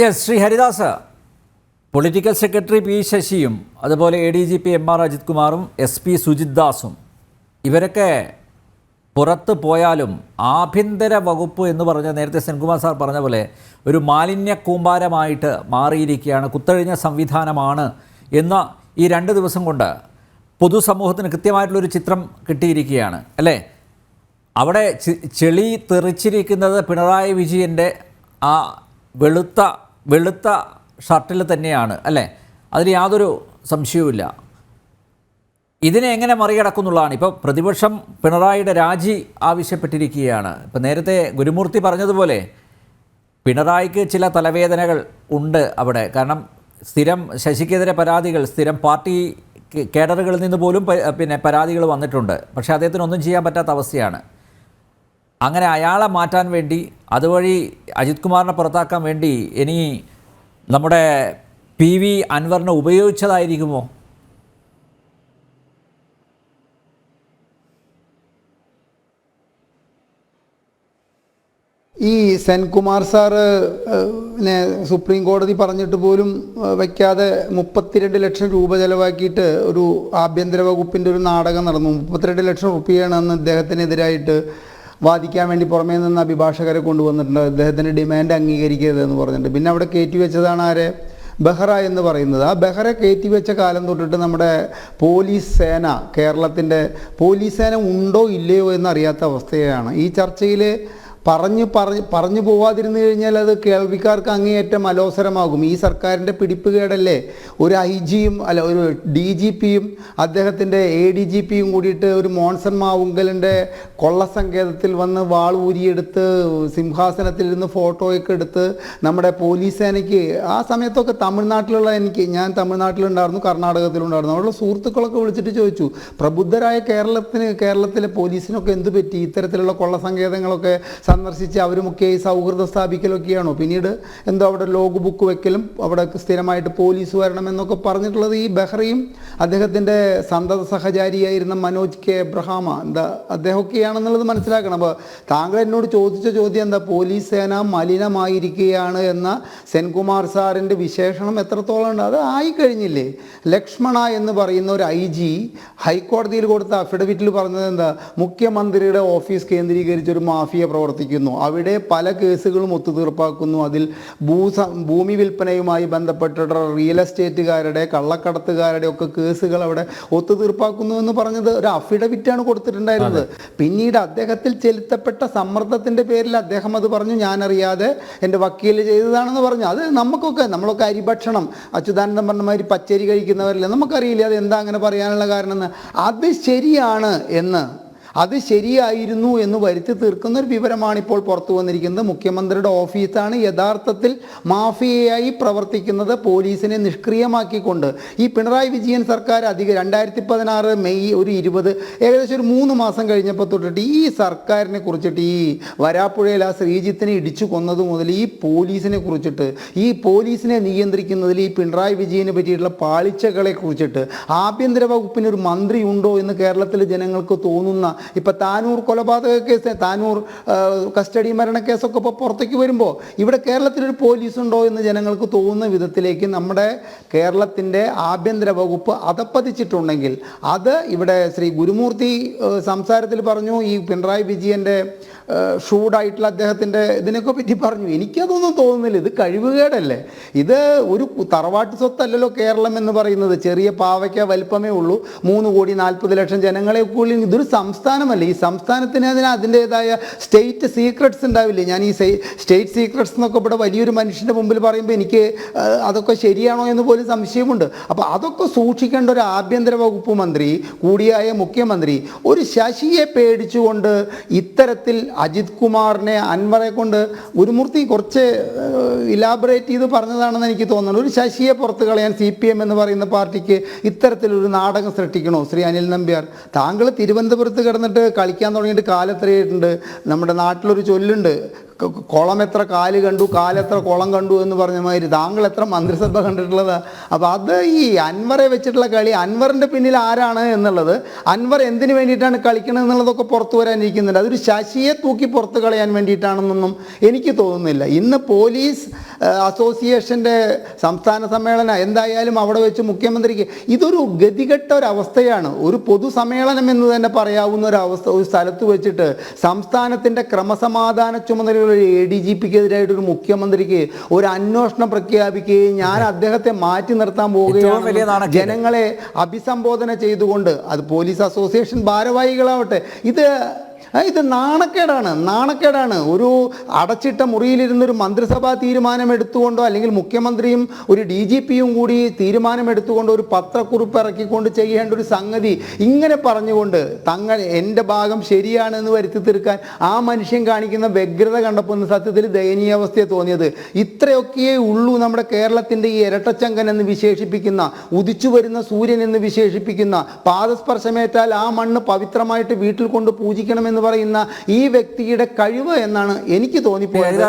Yes Shri Haridas. Political secretary P ശശിയും അതുപോലെ A D G P M R Ajith കുമാറും S P Sujith ദാസും ഇവരൊക്കെ പുറത്ത് പോയാലും ആഭ്യന്തര വകുപ്പ് എന്ന് പറഞ്ഞ നേരത്തെ സെൻകുമാർ സാർ പറഞ്ഞ പോലെ ഒരു മാലിന്യ കൂമ്പാരമായിട്ട് മാറിയിരിക്കുകയാണ് കുത്തഴിഞ്ഞ സംവിധാനമാണ് എന്ന ഈ രണ്ട് ദിവസം കൊണ്ട് പൊതുസമൂഹത്തിന് കൃത്യമായിട്ടുള്ളൊരു ചിത്രം കിട്ടിയിരിക്കുകയാണ് അല്ലേ? അവിടെ ചെളി തെറിച്ചിരിക്കുന്നത് പിണറായി വിജയന്റെ ആ വെളുത്ത വെളുത്ത ഷർട്ടിൽ തന്നെയാണ് അല്ലേ? അതിൽ യാതൊരു സംശയവുമില്ല. ഇതിനെ എങ്ങനെ മറികടക്കുന്നുള്ളതാണ് ഇപ്പോൾ പ്രതിപക്ഷം പിണറായിയുടെ രാജി ആവശ്യപ്പെട്ടിരിക്കുകയാണ്. ഇപ്പം നേരത്തെ ഗുരുമൂർത്തി പറഞ്ഞതുപോലെ പിണറായിക്ക് ചില തലവേദനകൾ ഉണ്ട് അവിടെ. കാരണം സ്ഥിരം ശശിക്കെതിരെ പരാതികൾ സ്ഥിരം പാർട്ടി കേഡറുകളിൽ നിന്ന് പോലും പിന്നെ പരാതികൾ വന്നിട്ടുണ്ട്. പക്ഷേ അദ്ദേഹത്തിന് ഒന്നും ചെയ്യാൻ പറ്റാത്ത അവസ്ഥയാണ്. അങ്ങനെ അയാളെ മാറ്റാൻ വേണ്ടി അതുവഴി അജിത് കുമാറിനെ പുറത്താക്കാൻ വേണ്ടി ഇനി നമ്മുടെ പി വി അൻവറിനെ ഉപയോഗിച്ചതായിരിക്കുമോ? ഈ സെൻകുമാർ സാറ് പിന്നെ സുപ്രീം കോടതി പറഞ്ഞിട്ട് പോലും വയ്ക്കാതെ മുപ്പത്തിരണ്ട് ലക്ഷം രൂപ ചെലവാക്കിയിട്ട് ഒരു ആഭ്യന്തര വകുപ്പിന്റെ ഒരു നാടകം നടന്നു. മുപ്പത്തിരണ്ട് ലക്ഷം റുപ്യയാണ് അന്ന് ഇദ്ദേഹത്തിനെതിരായിട്ട് വാദിക്കാൻ വേണ്ടി പുറമേ നിന്ന് അഭിഭാഷകരെ കൊണ്ടുവന്നിട്ടുണ്ട്. അദ്ദേഹത്തിന്റെ ഡിമാൻഡ് അംഗീകരിക്കരുത് എന്ന് പറഞ്ഞിട്ടുണ്ട്. പിന്നെ അവിടെ കയറ്റി വെച്ചതാണ് ആരെ? ബെഹ്റ എന്ന് പറയുന്നത്. ആ ബെഹ്റ കയറ്റി വെച്ച കാലം തൊട്ടിട്ട് നമ്മുടെ പോലീസ് സേന കേരളത്തിന്റെ പോലീസ് സേന ഉണ്ടോ ഇല്ലയോ എന്നറിയാത്ത അവസ്ഥയാണ്. ഈ ചർച്ചയിൽ പറഞ്ഞു പറഞ്ഞ് പറഞ്ഞു പോവാതിരുന്നു കഴിഞ്ഞാൽ അത് കേൾവിക്കാർക്ക് അങ്ങേയറ്റം അലോസരമാകും. ഈ സർക്കാരിന്റെ പിടിപ്പുകേടല്ലേ? ഒരു ഐ ജിയും അല്ല ഒരു ഡി ജി പിയും അദ്ദേഹത്തിന്റെ എ ഡി ജി പിയും കൂടിയിട്ട് ഒരു മോൺസൺ മാവുങ്കലിന്റെ കൊള്ളസങ്കേതത്തിൽ വന്ന് വാൾ ഊരിയെടുത്ത് സിംഹാസനത്തിലിരുന്ന് ഫോട്ടോയൊക്കെ എടുത്ത് നമ്മുടെ പോലീസ് സേനയ്ക്ക് ആ സമയത്തൊക്കെ തമിഴ്നാട്ടിലുള്ള എനിക്ക് ഞാൻ തമിഴ്നാട്ടിലുണ്ടായിരുന്നു കർണാടകത്തിലുണ്ടായിരുന്നു. അവിടെയുള്ള സുഹൃത്തുക്കളൊക്കെ വിളിച്ചിട്ട് ചോദിച്ചു പ്രബുദ്ധരായ കേരളത്തിന് കേരളത്തിലെ പോലീസിനൊക്കെ എന്ത് പറ്റി? ഇത്തരത്തിലുള്ള കൊള്ളസങ്കേതങ്ങളൊക്കെ സന്ദർശിച്ച് അവരുമൊക്കെ ഈ സൗഹൃദം സ്ഥാപിക്കലൊക്കെയാണോ? പിന്നീട് എന്തോ അവിടെ ലോഗ് ബുക്ക് വെക്കലും അവിടെ സ്ഥിരമായിട്ട് പോലീസ് വരണം എന്നൊക്കെ പറഞ്ഞിട്ടുള്ളത് ഈ ബെഹ്റയും അദ്ദേഹത്തിന്റെ സന്തത സഹചാരിയായിരുന്ന മനോജ് കെ. എബ്രഹാമ. എന്താ അദ്ദേഹമൊക്കെയാണെന്നുള്ളത് മനസ്സിലാക്കണം. അപ്പോൾ താങ്കൾ എന്നോട് ചോദിച്ച ചോദ്യം എന്താ? പോലീസ് സേന മലിനമായിരിക്കുകയാണ് എന്ന സെൻകുമാർ സാറിന്റെ വിശേഷണം എത്രത്തോളം ഉണ്ട്? അത് ആയിക്കഴിഞ്ഞില്ലേ ലക്ഷ്മണ എന്ന് പറയുന്ന ഒരു ഐ ജി ഹൈക്കോടതിയിൽ കൊടുത്ത അഫിഡവിറ്റിൽ പറഞ്ഞത് എന്താ? മുഖ്യമന്ത്രിയുടെ ഓഫീസ് കേന്ദ്രീകരിച്ചൊരു മാഫിയ മാഫിയ പ്രവർത്തിക്കുന്നു. അവിടെ പല കേസുകളും ഒത്തുതീർപ്പാക്കുന്നു. അതിൽ ഭൂസ ഭൂമി വിൽപ്പനയുമായി ബന്ധപ്പെട്ട റിയൽ എസ്റ്റേറ്റുകാരുടെ കള്ളക്കടത്തുകാരുടെ ഒക്കെ കേസുകൾ അവിടെ ഒത്തുതീർപ്പാക്കുന്നു എന്ന് പറഞ്ഞത് ഒരു അഫിഡവിറ്റാണ് കൊടുത്തിട്ടുണ്ടായിരുന്നത്. പിന്നീട് അദ്ദേഹത്തിൽ ചെലുത്തപ്പെട്ട സമ്മർദ്ദത്തിന്റെ പേരിൽ അദ്ദേഹം അത് പറഞ്ഞു ഞാനറിയാതെ എന്റെ വക്കീൽ ചെയ്തതാണെന്ന് പറഞ്ഞു. അത് നമുക്കൊക്കെ നമ്മളൊക്കെ അരിഭക്ഷണം. അച്യുതാനന്ദം പറഞ്ഞ മാതിരി പച്ചരി കഴിക്കുന്നവരല്ലേ നമുക്കറിയില്ല അത് എന്താ അങ്ങനെ പറയാനുള്ള കാരണം എന്ന് അത് ശരിയാണ് എന്ന് അത് ശരിയായിരുന്നു എന്ന് വരുത്തി തീർക്കുന്ന ഒരു വിവരമാണ് ഇപ്പോൾ പുറത്തു വന്നിരിക്കുന്നത്. മുഖ്യമന്ത്രിയുടെ ഓഫീസാണ് യഥാർത്ഥത്തിൽ മാഫിയയായി പ്രവർത്തിക്കുന്നത് പോലീസിനെ നിഷ്ക്രിയമാക്കിക്കൊണ്ട്. ഈ പിണറായി വിജയൻ സർക്കാർ അധികം രണ്ടായിരത്തി പതിനാറ് മെയ് ഒരു ഇരുപത് ഏകദേശം ഒരു മൂന്ന് മാസം കഴിഞ്ഞപ്പോൾ തൊട്ടിട്ട് ഈ സർക്കാരിനെ കുറിച്ചിട്ട് ഈ വരാപ്പുഴയിൽ ആ ശ്രീജിത്തിനെ ഇടിച്ചു കൊന്നത് മുതൽ ഈ പോലീസിനെ കുറിച്ചിട്ട് ഈ പോലീസിനെ നിയന്ത്രിക്കുന്നതിൽ ഈ പിണറായി വിജയനെ പറ്റിയിട്ടുള്ള പാളിച്ചകളെ കുറിച്ചിട്ട് ആഭ്യന്തര വകുപ്പിന് ഒരു മന്ത്രി ഉണ്ടോ എന്ന് കേരളത്തിലെ ജനങ്ങൾക്ക് തോന്നുന്ന ഇപ്പം താനൂർ കൊലപാതക കേസ് താനൂർ കസ്റ്റഡി മരണക്കേസൊക്കെ ഇപ്പോൾ പുറത്തേക്ക് വരുമ്പോൾ ഇവിടെ കേരളത്തിലൊരു പോലീസ് ഉണ്ടോ എന്ന് ജനങ്ങൾക്ക് തോന്നുന്ന വിധത്തിലേക്ക് നമ്മുടെ കേരളത്തിന്റെ ആഭ്യന്തര വകുപ്പ് അതപ്പതിച്ചിട്ടുണ്ടെങ്കിൽ അത് ഇവിടെ ശ്രീ ഗുരുമൂർത്തി സംസാരത്തിൽ പറഞ്ഞു ഈ പിണറായി വിജയന്റെ ഷൂഡായിട്ടുള്ള അദ്ദേഹത്തിന്റെ ഇതിനൊക്കെ പറ്റി പറഞ്ഞു. എനിക്കതൊന്നും തോന്നുന്നില്ല. ഇത് കഴിവുകേടല്ലേ? ഇത് ഒരു തറവാട്ട് സ്വത്തല്ലല്ലോ കേരളം എന്ന് പറയുന്നത്. ചെറിയ പാവയ്ക്ക വലിപ്പമേ ഉള്ളൂ. മൂന്ന് കോടി നാൽപ്പത് ലക്ഷം ജനങ്ങളെ കൂടി ഇതൊരു സംസ്ഥാനമല്ലേ ഈ സംസ്ഥാനത്തിന് അതിന് അതിന്റേതായ സ്റ്റേറ്റ് സീക്രട്സ് ഉണ്ടാവില്ലേ? ഞാൻ ഈ സ്റ്റേറ്റ് സീക്രട്സ് എന്നൊക്കെ ഇവിടെ വലിയൊരു മനുഷ്യന്റെ മുമ്പിൽ പറയുമ്പോൾ എനിക്ക് അതൊക്കെ ശരിയാണോ എന്ന് പോലും സംശയമുണ്ട്. അപ്പോൾ അതൊക്കെ സൂക്ഷിക്കേണ്ട ഒരു ആഭ്യന്തര വകുപ്പ് മന്ത്രി കൂടിയായ മുഖ്യമന്ത്രി ഒരു ശശിയെ പേടിച്ചുകൊണ്ട് ഇത്തരത്തിൽ അജിത് കുമാറിനെ അൻവറെ കൊണ്ട് ഗുരുമൂർത്തി കുറച്ച് ഇലാബറേറ്റ് ചെയ്ത് പറഞ്ഞതാണെന്ന് എനിക്ക് തോന്നുന്നത് ഒരു ശശിയെ പുറത്ത് കളയാൻ സി പി എം എന്ന് പറയുന്ന പാർട്ടിക്ക് ഇത്തരത്തിലൊരു നാടകം സൃഷ്ടിക്കണോ? ശ്രീ അനിൽ നമ്പ്യാർ താങ്കൾ തിരുവനന്തപുരത്ത് കിടന്നിട്ട് കളിക്കാൻ തുടങ്ങിയിട്ട് കാലത്രയായിട്ടുണ്ട് നമ്മുടെ നാട്ടിലൊരു ചൊല്ലുണ്ട്. കുളം എത്ര കാൽ കണ്ടു കാലെത്ര കുളം കണ്ടു എന്ന് പറഞ്ഞ മാതിരി താങ്കൾ എത്ര മന്ത്രിസഭ കണ്ടിട്ടുള്ളത്? അപ്പോൾ അത് ഈ അൻവറെ വെച്ചിട്ടുള്ള കളി അൻവറിന്റെ പിന്നിൽ ആരാണ് എന്നുള്ളത് അൻവർ എന്തിനു വേണ്ടിയിട്ടാണ് കളിക്കുന്നത് എന്നുള്ളതൊക്കെ പുറത്തു വരാനിരിക്കുന്നുണ്ട് അതൊരു ശശിയെ തൂക്കി പുറത്ത് കളയാൻ വേണ്ടിയിട്ടാണെന്നൊന്നും എനിക്ക് തോന്നുന്നില്ല. ഇന്ന് പോലീസ് അസോസിയേഷന്റെ സംസ്ഥാന സമ്മേളനം എന്തായാലും അവിടെ വെച്ച് മുഖ്യമന്ത്രിക്ക് ഇതൊരു ഗതികെട്ട ഒരവസ്ഥയാണ്. ഒരു പൊതുസമ്മേളനം എന്ന് തന്നെ പറയാവുന്ന ഒരു അവസ്ഥ ഒരു സ്ഥലത്ത് വെച്ചിട്ട് സംസ്ഥാനത്തിന്റെ ക്രമസമാധാന ചുമതലയുള്ള എ ഡി ജി പിക്ക് എതിരായിട്ടൊരു മുഖ്യമന്ത്രിക്ക് ഒരു അന്വേഷണം പ്രഖ്യാപിക്കുകയും ഞാൻ അദ്ദേഹത്തെ മാറ്റി നിർത്താൻ പോവുകയാണ്. ജനങ്ങളെ അഭിസംബോധന ചെയ്തുകൊണ്ട് അത് പോലീസ് അസോസിയേഷൻ ഭാരവാഹികളാവട്ടെ. ഇത് ഇത് നാണക്കേടാണ് നാണക്കേടാണ്. ഒരു അടച്ചിട്ട മുറിയിലിരുന്നൊരു മന്ത്രിസഭാ തീരുമാനം എടുത്തുകൊണ്ടോ അല്ലെങ്കിൽ മുഖ്യമന്ത്രിയും ഒരു ഡി ജി പിയും കൂടി തീരുമാനം എടുത്തുകൊണ്ട് ഒരു പത്രക്കുറിപ്പ് ഇറക്കിക്കൊണ്ട് ചെയ്യേണ്ട ഒരു സംഗതി ഇങ്ങനെ പറഞ്ഞുകൊണ്ട് തങ്ങൾ എന്റെ ഭാഗം ശരിയാണെന്ന് വരുത്തി തീർക്കാൻ ആ മനുഷ്യൻ കാണിക്കുന്ന വ്യഗ്രത കണ്ടപ്പോൾ ഒന്ന് സത്യത്തിൽ ദയനീയാവസ്ഥയെ തോന്നിയത്. ഇത്രയൊക്കെയേ ഉള്ളൂ നമ്മുടെ കേരളത്തിന്റെ ഈ ഇരട്ടച്ചങ്കൻ എന്ന് വിശേഷിപ്പിക്കുന്ന ഉദിച്ചു വരുന്ന സൂര്യൻ എന്ന് വിശേഷിപ്പിക്കുന്ന പാദസ്പർശമേറ്റാൽ ആ മണ്ണ് പവിത്രമായിട്ട് വീട്ടിൽ കൊണ്ട് പൂജിക്കണമെന്ന് പറയുന്ന ഈ വ്യക്തിയുടെ കഴിവ് എന്നാണ് എനിക്ക് തോന്നിപ്പോയത്.